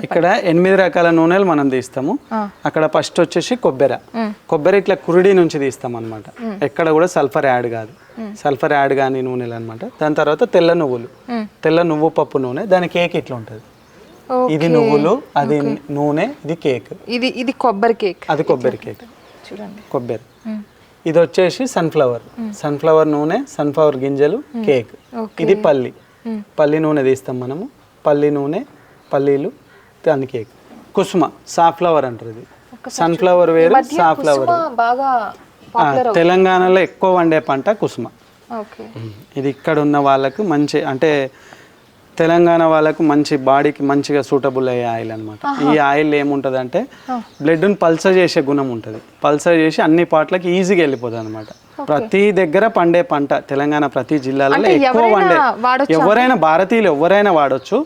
ఇక్కడ ఎనిమిది రకాల నూనెలు మనం తీస్తాము. అక్కడ ఫస్ట్ వచ్చేసి కొబ్బరి. కొబ్బరి ఇట్లా కురుడి నుంచి తీస్తాం అనమాట ఎక్కడ కూడా సల్ఫర్ యాడ్ కాదు. సల్ఫర్ యాడ్ కాని నూనెలు అనమాట దాని తర్వాత తెల్ల నువ్వులు. తెల్ల నువ్వు పప్పు నూనె. దాని కేక్ ఇట్లా ఉంటుంది. ఇది నువ్వులు అది నూనె ఇది కేక్. ఇది ఇది కొబ్బరి కేక్. అది కొబ్బరి కేక్. చూడండి. కొబ్బరి. ఇది వచ్చేసి సన్ఫ్లవర్. సన్ఫ్లవర్ నూనె సన్ఫ్లవర్ గింజలు కేక్. ఇది పల్లి. పల్లి నూనె తీస్తాం మనము. పల్లి నూనె పల్లీలు దాని కేక్ కుసుమ సాఫ్లవర్ అంటారు ఇది. సన్ఫ్లవర్ వేరు సాఫ్లవర్ తెలంగాణలో ఎక్కువ వండే పంట కుసుమ. ఇది ఇక్కడ ఉన్న వాళ్ళకు మంచి అంటే తెలంగాణ వాళ్ళకు మంచి బాడీకి మంచిగా సూటబుల్ అయ్యే ఆయిల్ అనమాట ఈ ఆయిల్ ఏముంటుంది అంటే బ్లడ్ని పల్సర్ చేసే గుణం ఉంటుంది. పల్సర్ చేసి అన్ని పాటలకి ఈజీగా వెళ్ళిపోతుంది అనమాట ప్రతి దగ్గర పండే పంట తెలంగాణ ప్రతి జిల్లాలలో ఎక్కువ వండే వాడొచ్చా? ఎవరైనా భారతీయులు ఎవరైనా వాడొచ్చు.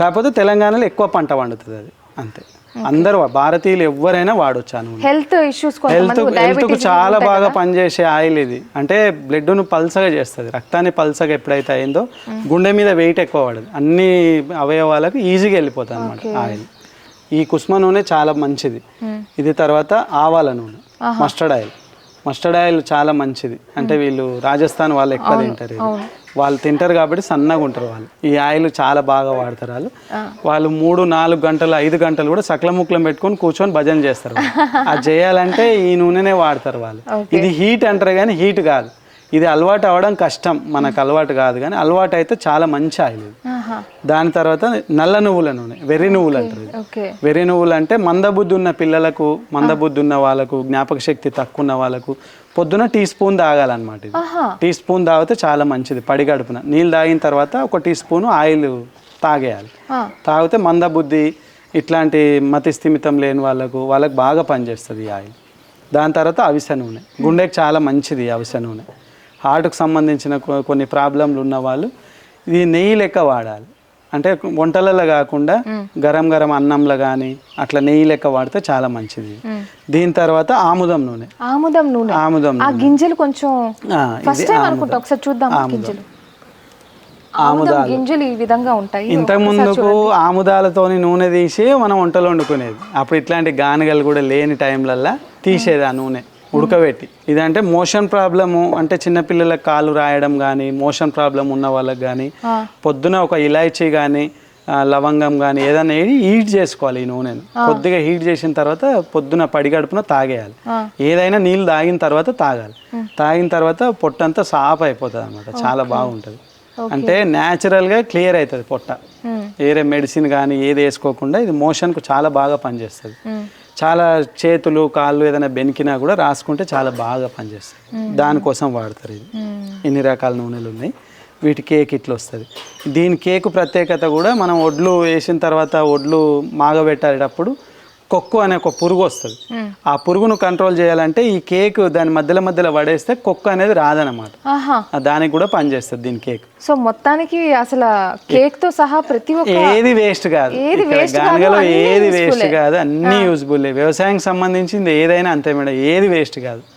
కాకపోతే తెలంగాణలో ఎక్కువ పంట వండుతుంది అది. అంతే. అందరూ భారతీయులు ఎవరైనా వాడొచ్చు నూనె. హెల్త్ ఇష్యూస్ హెల్త్ హెల్త్కు చాలా బాగా పనిచేసే ఆయిల్ ఇది. అంటే బ్లడ్ను పల్సగా చేస్తుంది. రక్తాన్ని పల్సగా ఎప్పుడైతే అయిందో గుండె మీద వెయిట్ ఎక్కువ పడదు. అన్ని అవయవాలకు ఈజీగా వెళ్ళిపోతుంది అనమాట ఆయిల్. ఈ కుస్మ నూనె చాలా మంచిది. ఇది తర్వాత ఆవాల నూనె మస్టర్డ్ ఆయిల్. మస్టర్డ్ ఆయిల్ చాలా మంచిది. అంటే వీళ్ళు రాజస్థాన్ వాళ్ళు ఎక్కువ తింటారు ఇది. వాళ్ళు తింటారు కాబట్టి సన్నగా ఉంటారు వాళ్ళు. ఈ ఆయిల్ చాలా బాగా వాడతారు వాళ్ళు. వాళ్ళు మూడు నాలుగు గంటలు ఐదు గంటలు కూడా సకల ముక్కలం పెట్టుకొని కూర్చొని భజన చేస్తారు. అది చేయాలంటే ఈ నూనెనే వాడతారు వాళ్ళు. ఇది హీట్ అంటారు కానీ హీట్ కాదు. ఇది అలవాటు అవ్వడం కష్టం మనకు అలవాటు కాదు కానీ అలవాటు అయితే చాలా మంచి ఆయిల్ దాని తర్వాత నల్ల నువ్వుల నూనె వెర్రి నువ్వులు అంటారు వెర్రి నువ్వులు అంటే మందబుద్ధి ఉన్న పిల్లలకు మందబుద్ధి ఉన్న వాళ్ళకు జ్ఞాపక శక్తి తక్కువ ఉన్న వాళ్ళకు పొద్దున టీ స్పూన్ తాగాలన్నమాట ఇది. టీ స్పూన్ తాగితే చాలా మంచిది పడి గడుపున. నీళ్ళు తాగిన తర్వాత ఒక టీ స్పూన్ ఆయిల్ తాగేయాలి. తాగితే మందబుద్ధి ఇట్లాంటి మతి స్థిమితం లేని వాళ్ళకు వాళ్ళకు బాగా పనిచేస్తుంది ఈ ఆయిల్. దాని తర్వాత అవిసె నూనె. గుండెకి చాలా మంచిది అవిసె నూనె. హార్ట్కి సంబంధించిన కొన్ని ప్రాబ్లంలు ఉన్న వాళ్ళు ఇది నెయ్యి లెక్క వాడాలి. అంటే వంటలలో కాకుండా గరం గరం అన్నంలో కానీ అట్లా నెయ్యి లెక్క వాడితే చాలా మంచిది. దీని తర్వాత ఆముదం నూనె. ఆముదం నూనె. ఆముదం ఆ గింజలు కొంచెం ఒకసారి చూద్దాం గింజలు. ఆముదాలు. ఆముదం గింజలు ఈ విధంగా ఉంటాయి. ఇంతకు ముందుకు ఆముదాలతోని నూనె తీసి మనం వంటలు వండుకునేది. అప్పుడు ఇట్లాంటి గానుగలు కూడా లేని టైంలల్లా తీసేది ఆ నూనె. ఉడకబెట్టి. ఇదంటే మోషన్ ప్రాబ్లము అంటే చిన్నపిల్లలకు కాలు రాయడం కానీ మోషన్ ప్రాబ్లం ఉన్న వాళ్ళకి కానీ పొద్దున ఒక ఇలాచీ కానీ లవంగం కానీ ఏదైనా హీట్ చేసుకోవాలి ఈ నూనెను. కొద్దిగా హీట్ చేసిన తర్వాత పొద్దున పడిగడుపున తాగేయాలి. ఏదైనా నీళ్ళు తాగిన తర్వాత తాగాలి. తాగిన తర్వాత పొట్టంతా సాఫ్ అయిపోతుంది అనమాట చాలా బాగుంటుంది. అంటే న్యాచురల్గా క్లియర్ అవుతుంది పొట్ట. వేరే మెడిసిన్ కానీ ఏది వేసుకోకుండా ఇది మోషన్కు చాలా బాగా పనిచేస్తుంది. చాలా చేతులు కాళ్ళు ఏదైనా బెనికినా కూడా రాసుకుంటే చాలా బాగా పనిచేస్తుంది. దానికోసం వాడతారు ఇది. ఇన్ని రకాల నూనెలు ఉన్నాయి? వీటి కేక్ ఇట్లా వస్తుంది. దీని కేకు ప్రత్యేకత కూడా మనం ఒడ్లు వేసిన తర్వాత ఒడ్లు మాగబెట్టేటప్పుడు కొక్కు అనే ఒక పురుగు వస్తుంది. ఆ పురుగును కంట్రోల్ చేయాలంటే ఈ కేక్ దాని మధ్యలో మధ్యలో పడేస్తే కొక్కు అనేది రాదనమాట దానికి కూడా పనిచేస్తుంది దీని కేక్. సో మొత్తానికి అసలు కేక్తో సహా ప్రతి ఒక్క ఏది వేస్ట్ కాదు. గానుగలో ఏది వేస్ట్. కాదు అన్ని యూజ్ఫుల్ వ్యవసాయం సంబంధించింది ఏదైనా అంతే మేడం ఏది వేస్ట్ కాదు.